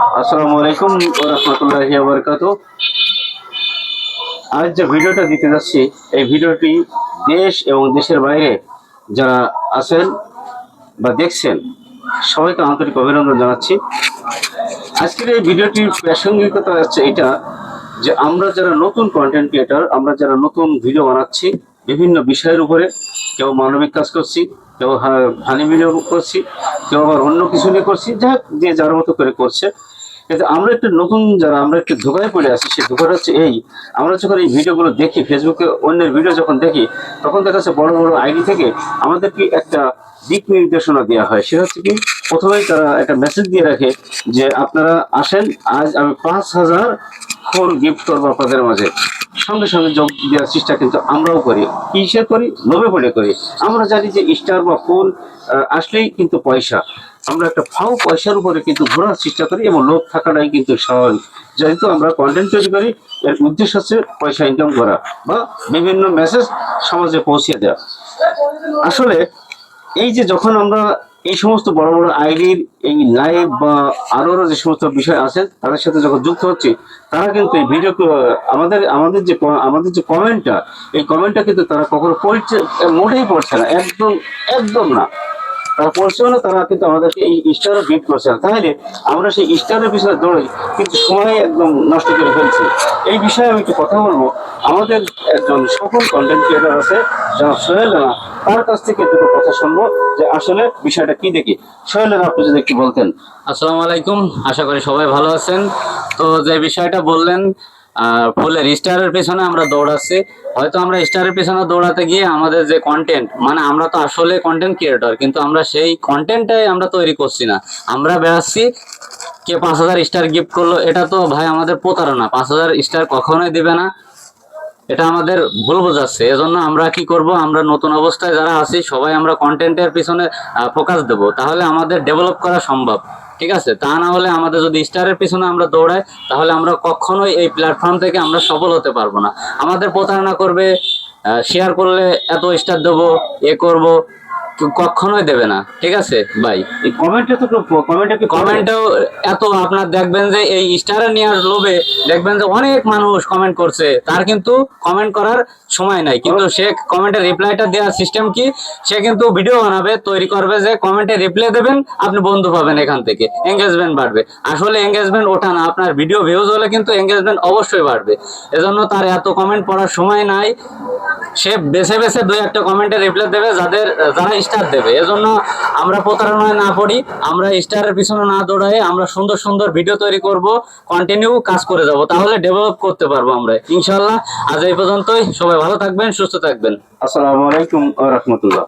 আসসালামু আলাইকুম রহমতুল্লাহি বরকাত আজ যে ভিডিওটা দিতে যাচ্ছি, এই ভিডিওটি দেশ এবং দেশের বাইরে যারা আছেন বা দেখছেন, সবাইকে আন্তরিক অভিনন্দন জানাচ্ছি। আজকের এই ভিডিওটির প্রাসঙ্গিকতা হচ্ছে এটা যে আমরা যারা নতুন কন্টেন্ট ক্রিয়েটার আমরা যারা নতুন ভিডিও বানাচ্ছি, বিভিন্ন বিষয়ের উপরে কেউ মানবিক কাজ করছি কেউ হানি ভিডিও করছি কেউ আবার অন্য কিছু নিয়ে করছি হোক, যে যার মতো করে করছে। কিন্তু আমরা একটু নতুন যারা আমরা একটু ধোকায় পড়ে আছি সেই ধোকাটা হচ্ছে এই। আমরা যখন এই ভিডিওগুলো দেখি ফেসবুকে অন্যের ভিডিও যখন দেখি তখন দেখা যাচ্ছে বড় বড় আইডি থেকে আমাদেরকে একটা দিক নির্দেশনা দেওয়া হয়। সেটা হচ্ছে কি প্রথমেই তারা একটা মেসেজ দিয়ে রাখে যে আপনারা আসেন আজ আমি পাঁচ হাজার ফোন গিফট করব আপনাদের মাঝে। সঙ্গে সঙ্গে যোগ দেওয়ার চেষ্টা কিন্তু আমরাও করি, কিসে করি? লোভে পড়ে করি। আমরা জানি যে স্টার বা ফোন আসলেই কিন্তু পয়সা। আমরা একটা ফাও পয়সার উপরে কিন্তু ঘোরার চেষ্টা করি এবং লোভ থাকাটাই কিন্তু স্বাভাবিক। যেহেতু আমরা কন্টেন্ট তৈরি করি, এর উদ্দেশ্য হচ্ছে পয়সা ইনকাম করা বা বিভিন্ন মেসেজ সমাজে পৌঁছে দেওয়া। আসলে এই যে যখন আমরা এই সমস্ত বড় বড় আইডির এই লাইভ বা আরও যে সমস্ত বিষয় আছে, তাদের সাথে যখন যুক্ত হচ্ছে, তারা কিন্তু এই ভিডিও আমাদের আমাদের যে আমাদের যে কমেন্টটা এই কমেন্টটা কিন্তু তারা কখনো পড়ছে মোটেই পড়ছে না, একদম একদম না। তারা পড়ছেও না, তারা কিন্তু আমাদেরকে এই স্টারে বিট করছে না। তাহলে আমরা সেই স্টারের পিছনে দৌড়াই কিন্তু সময় একদম নষ্ট করে ফেলছি। এই বিষয়ে আমি একটু কথা বলব। আমাদের একজন সফল কন্টেন্ট ক্রিয়েটার আছে, যারা সোহেল রানা। তার কাছ থেকে দুটো কথা শুনব যে আসলে বিষয়টা কি দেখি। সোহেল রানা, আপনি যদি একটু বলতেন। আসসালামু আলাইকুম। আশা করি সবাই ভালো আছেন। তো যে বিষয়টা বললেন ফুলের স্টারের পেছনে আমরা দৌড়াচ্ছি। হয়তো আমরা স্টারের পেছনে দৌড়াতে গিয়ে আমাদের যে কন্টেন্ট মানে আমরা তো আসলে কন্টেন্ট ক্রিয়েটর কিন্তু আমরা সেই কন্টেন্টটাই আমরা তৈরি করছি না। আমরা বেড়াচ্ছি, কে পাঁচ হাজার স্টার গিফট করল, এটা তো ভাই আমাদের প্রতারণা। পাঁচ হাজার স্টার কখনোই দিবে না। এটা আমাদের ভুল বোঝাচ্ছে। এজন্য আমরা কি করব? আমরা নতুন অবস্থায় যারা আছি, সবাই আমরা কন্টেন্টের পিছনে ফোকাস দেব। তাহলে আমাদের ডেভেলপ করা সম্ভব। ঠিক আছে? তা না হলে আমাদের যদি স্টারের পিছনে আমরা দৌড়াই, তাহলে আমরা কখনোই এই প্ল্যাটফর্ম থেকে আমরা সফল হতে পারব না। আমাদের প্রতারণা করবে শেয়ার করলে এত স্টার দেবো, এ করব কখনোই দেবে না ঠিক আছে? ভাই এই কমেন্টে তো কমেন্টে কমেন্টেও এত আপনার দেখবেন যে এই স্টারে নেওয়ার লোভে দেখবেন যে অনেক মানুষ কমেন্ট করছে তার কিন্তু কমেন্ট করার সময় নাই। কিন্তু সে কমেন্টের রিপ্লাইটা দেওয়ার সিস্টেম কি? সে কিন্তু ভিডিও বানাবে তৈরি করবে যে কমেন্টে রিপ্লাই দেবেন আপনি বন্ধু পাবেন এখান থেকে এঙ্গেজমেন্ট বাড়বে। আসলে এঙ্গেজমেন্ট ওঠা না আপনার ভিডিও ভিউজ হলে কিন্তু এঙ্গেজমেন্ট অবশ্যই বাড়বে। এজন্য তার এত কমেন্ট পড়ার সময় নাই। সে বেছে বেছে দুই একটা কমেন্টে রিপ্লাই দেবে যাদের যারা স্টার দেবে। এজন্য আমরা প্রতারণায় না পড়ি, আমরা স্টারের পিছনে না দৌড়াই, আমরা সুন্দর সুন্দর ভিডিও তৈরি করব কন্টিনিউ কাজ করে যাব, তাহলে ডেভেলপ করতে পারব আমরা। ইনশাল্লাহ আজ এই পর্যন্তই। সবাই ভালো থাকবেন, সুস্থ থাকবেন। আসসালামু আলাইকুম রহমতুল্লাহ।